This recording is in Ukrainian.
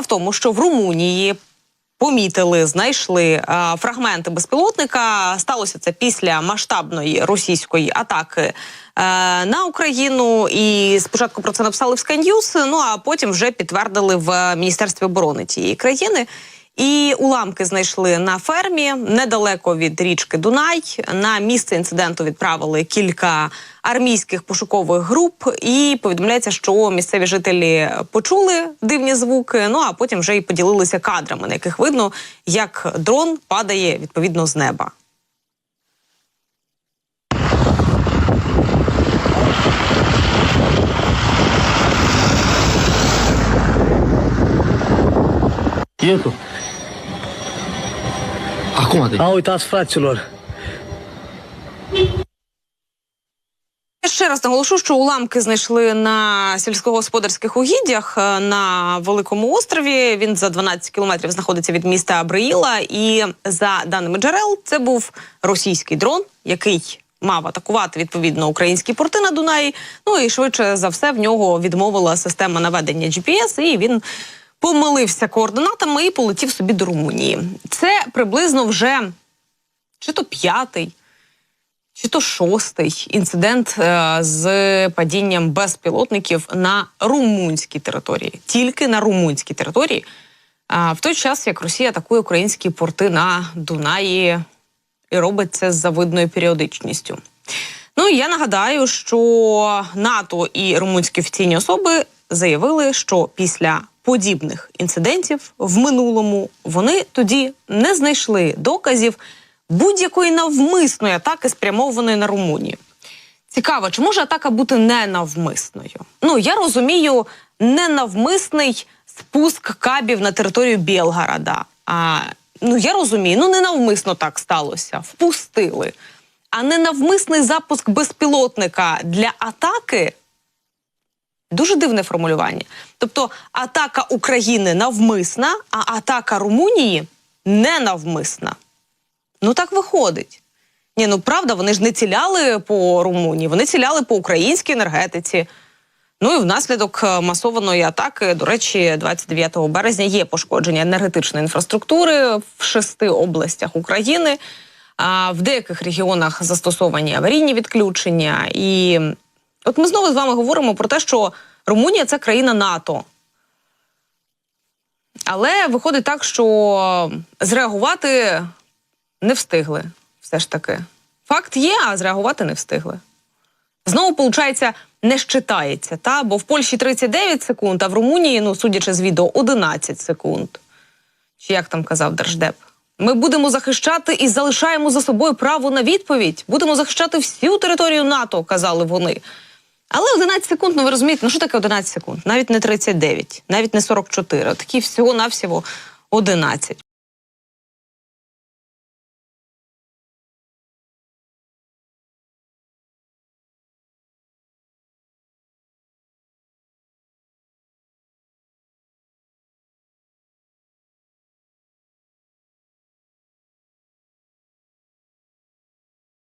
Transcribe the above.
В тому, що в Румунії помітили, знайшли а, фрагменти безпілотника. Сталося це після масштабної російської атаки е, на Україну. І спочатку про це написали в Sky News, ну а потім вже підтвердили в Міністерстві оборони цієї країни. І уламки знайшли на фермі недалеко від річки Дунай. На місце інциденту відправили кілька армійських пошукових груп. І повідомляється, що місцеві жителі почули дивні звуки. Ну а потім вже і поділилися кадрами, на яких видно, як дрон падає відповідно з неба. Tu? Acum te A, uitați fraților, ще раз наголошу, що уламки знайшли на сільськогосподарських угіддях е, на великому острові. Він за 12 кілометрів знаходиться від міста Абриїла. І за даними джерел, це був російський дрон, який мав атакувати відповідно українські порти на Дунаї. Ну і швидше за все в нього відмовила система наведення GPS, і він помилився координатами і полетів собі до Румунії. Це приблизно вже чи то п'ятий чи то шостий інцидент е, з падінням безпілотників на румунській території, тільки на румунській території. В той час, як Росія атакує українські порти на Дунаї і робить це з завидною періодичністю. Ну я нагадаю, що НАТО і румунські офіційні особи заявили, що після подібних інцидентів в минулому вони тоді не знайшли доказів будь-якої навмисної атаки, спрямованої на Румунію. Цікаво, чи може атака бути ненавмисною? Ну я розумію, ненавмисний спуск кабів на територію Білгорода. А ну я розумію, ну ненавмисно так сталося. Впустили. А ненавмисний запуск безпілотника для атаки дуже дивне формулювання. Тобто атака України навмисна, а атака Румунії ненавмисна. Ну так виходить. Ні, ну правда, вони ж не ціляли по Румунії, вони ціляли по українській енергетиці. Ну і внаслідок е, масованої атаки, до речі, 29 березня є пошкодження енергетичної інфраструктури в шести областях України. А в деяких регіонах застосовані аварійні відключення. І от ми знову з вами говоримо про те, що Румунія це країна НАТО. Але виходить так, що зреагувати не встигли. Все ж таки. Факт є, а зреагувати не встигли. Знову, виходить, не щитається, та? бо в Польщі 39 секунд, а в Румунії, ну, судячи з відео, 11 секунд. Чи як там казав Держдеп? Ми будемо захищати і залишаємо за собою право на відповідь. Будемо захищати всю територію НАТО, казали вони. Але 11 секунд, ну ви розумієте, ну що таке 11 секунд? Навіть не 39, навіть не 44, такі всього-навсього 11.